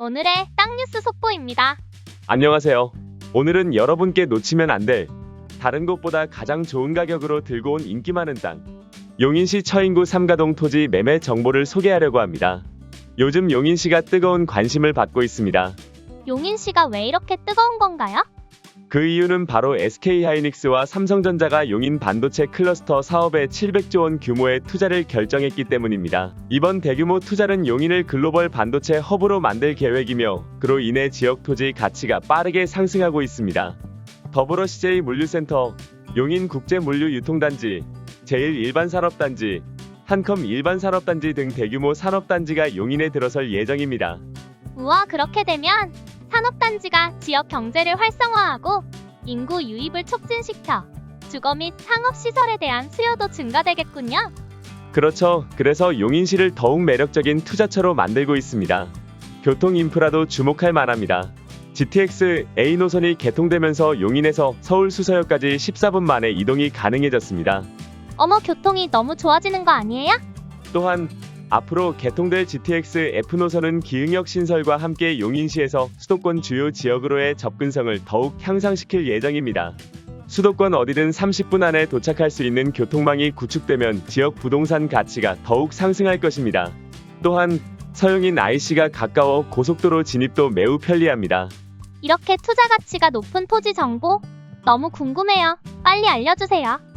오늘의 땅 뉴스 속보입니다. 안녕하세요. 오늘은 여러분께 놓치면 안 될 다른 곳보다 가장 좋은 가격으로 들고 온 인기 많은 땅 용인시 처인구 삼가동 토지 매매 정보를 소개하려고 합니다. 요즘 용인시가 뜨거운 관심을 받고 있습니다. 용인시가 왜 이렇게 뜨거운 건가요? 그 이유는 바로 SK하이닉스와 삼성전자가 용인 반도체 클러스터 사업에 700조 원 규모의 투자를 결정했기 때문입니다. 이번 대규모 투자는 용인을 글로벌 반도체 허브로 만들 계획이며 그로 인해 지역 토지 가치가 빠르게 상승하고 있습니다. 더불어 CJ 물류센터, 용인 국제 물류 유통단지, 제1일반 산업단지, 한컴 일반 산업단지 등 대규모 산업단지가 용인에 들어설 예정입니다. 우와, 그렇게 되면 산업단지가 지역 경제를 활성화하고 인구 유입을 촉진시켜 주거 및 상업시설에 대한 수요도 증가되겠군요. 그렇죠. 그래서 용인시를 더욱 매력적인 투자처로 만들고 있습니다. 교통 인프라도 주목할 만합니다. GTX A 노선이 개통되면서 용인에서 서울 수서역까지 14분 만에 이동이 가능해졌습니다. 어머, 교통이 너무 좋아지는 거 아니에요? 또한 앞으로 개통될 GTX F 노선은 기흥역 신설과 함께 용인시에서 수도권 주요 지역으로의 접근성을 더욱 향상시킬 예정입니다. 수도권 어디든 30분 안에 도착할 수 있는 교통망이 구축되면 지역 부동산 가치가 더욱 상승할 것입니다. 또한 서용인 IC가 가까워 고속도로 진입도 매우 편리합니다. 이렇게 투자 가치가 높은 토지 정보 너무 궁금해요. 빨리 알려주세요.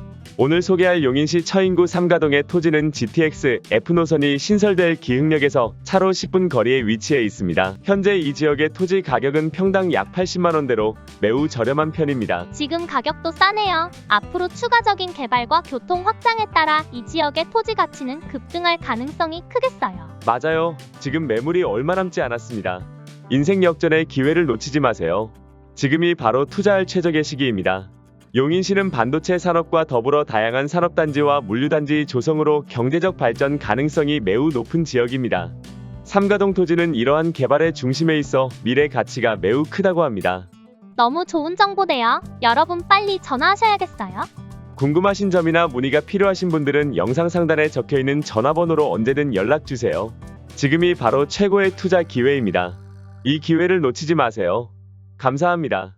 오늘 소개할 용인시 처인구 삼가동의 토지는 GTX F 노선이 신설될 기흥역에서 차로 10분 거리에 위치해 있습니다. 현재 이 지역의 토지 가격은 평당 약 80만 원대로 매우 저렴한 편입니다. 지금 가격도 싸네요. 앞으로 추가적인 개발과 교통 확장에 따라 이 지역의 토지 가치는 급등할 가능성이 크겠어요. 맞아요. 지금 매물이 얼마 남지 않았습니다. 인생 역전의 기회를 놓치지 마세요. 지금이 바로 투자할 최적의 시기입니다. 용인시는 반도체 산업과 더불어 다양한 산업단지와 물류단지 조성으로 경제적 발전 가능성이 매우 높은 지역입니다. 삼가동 토지는 이러한 개발의 중심에 있어 미래 가치가 매우 크다고 합니다. 너무 좋은 정보네요. 여러분 빨리 전화하셔야겠어요. 궁금하신 점이나 문의가 필요하신 분들은 영상 상단에 적혀 있는 전화번호로 언제든 연락 주세요. 지금이 바로 최고의 투자 기회입니다. 이 기회를 놓치지 마세요. 감사합니다.